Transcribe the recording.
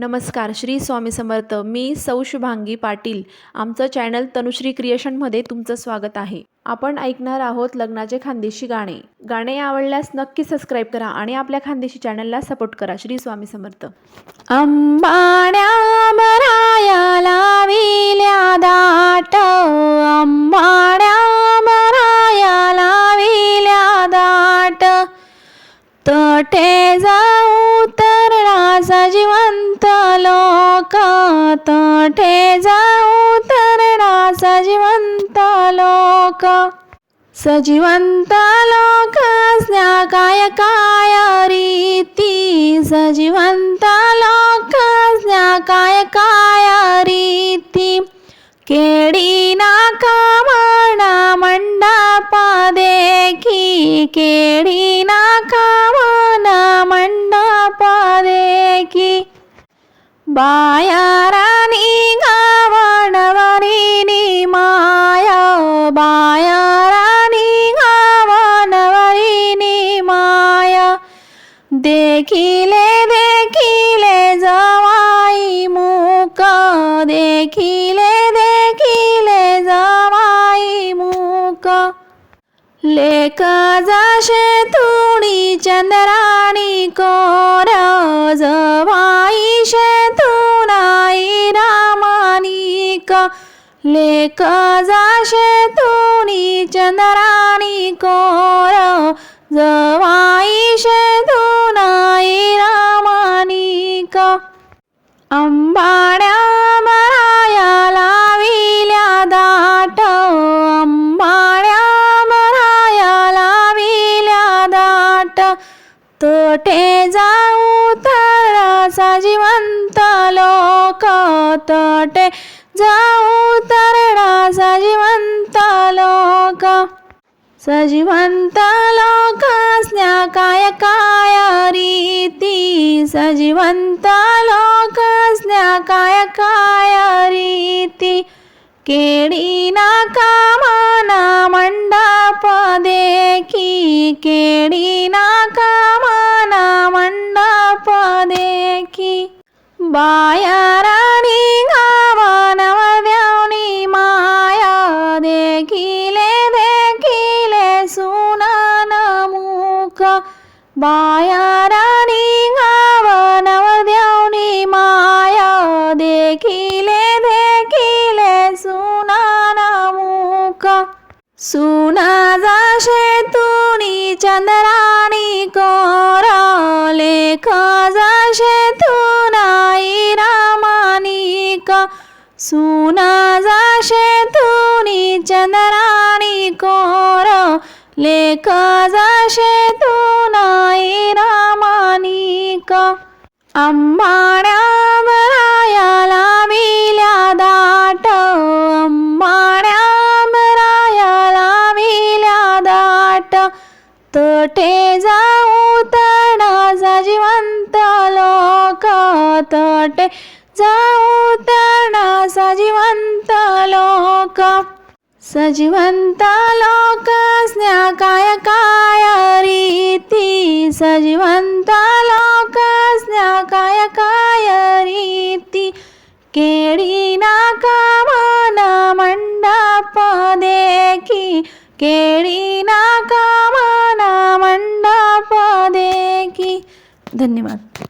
नमस्कार श्री स्वामी समर्थ. मी सौ शुभांगी पाटील. आमचं चॅनल तनुश्री क्रिएशनमध्ये तुमचं स्वागत आहे. आपण ऐकणार आहोत लग्नाचे खानदेशी गाणे. गाणे आवडल्यास नक्की सबस्क्राईब करा आणि आपल्या खानदेशी चॅनलला सपोर्ट करा. श्री स्वामी समर्थ. अंबाड्या बराया लाविल्या दाट. अंबाड्या बराया लाविल्या दाट. तटे जाऊ सजिवंत लोक तटे जाऊ तरडा सजिवंत लोक. सजिवंत लोक काय काय रीती? सजिवंत लोक काय काय रीती? केडी नाका म्हणा मंडपा देखी केडी नाका बायारानी गावणवरीनी माया बायारानी गावणवरीनी माया. देखिले देखिले जवाई मुक देखिले देखिले जवाई मुक लेक जाशे तुणी चंद्राणी कोर जवाई शेतुनाई रामानिक. लेक जाशे तुणी चंद्राणी कोर जवाई शेतुनाई रामानिक. अंबाड्या मराया लाविल्या दाट तटे जाऊ तरडा जिवंत लोक तटे जाऊ तरडा जिवंत लोक. सजीवंत लोक असण्या काय काय रीती? सजीवंत लोक असण्या काय काय रीती? केडी नाका माना मंडप देखी केडी नाका बाया बायाराणी गावानवद्यावनी माया देखिले देखिले बाया मुख. बायाराणी गावानवद्यावनी माया देखिले देखिले सुना मुख. सुना जाशे तुणी चंद्राणी कोरा लेख जाशे तू सुना जाशे तुनी चंद्राणी कोर लेख जाशे तुनाई रामानिक अंबाड्या मिल्या दाट अंबाड्या बराया लाविल्या दाट। तटे जाऊ तडा जिवंत लोक तटे जाऊ सजीवंत लोक. सजीवंत लोक स्न्या काय काय रीती? सजीवंत लोक स्न्या काय काय रीती? केळी ना कामना मंडप देखी केळी ना कामना मंडप देखी धन्यवाद.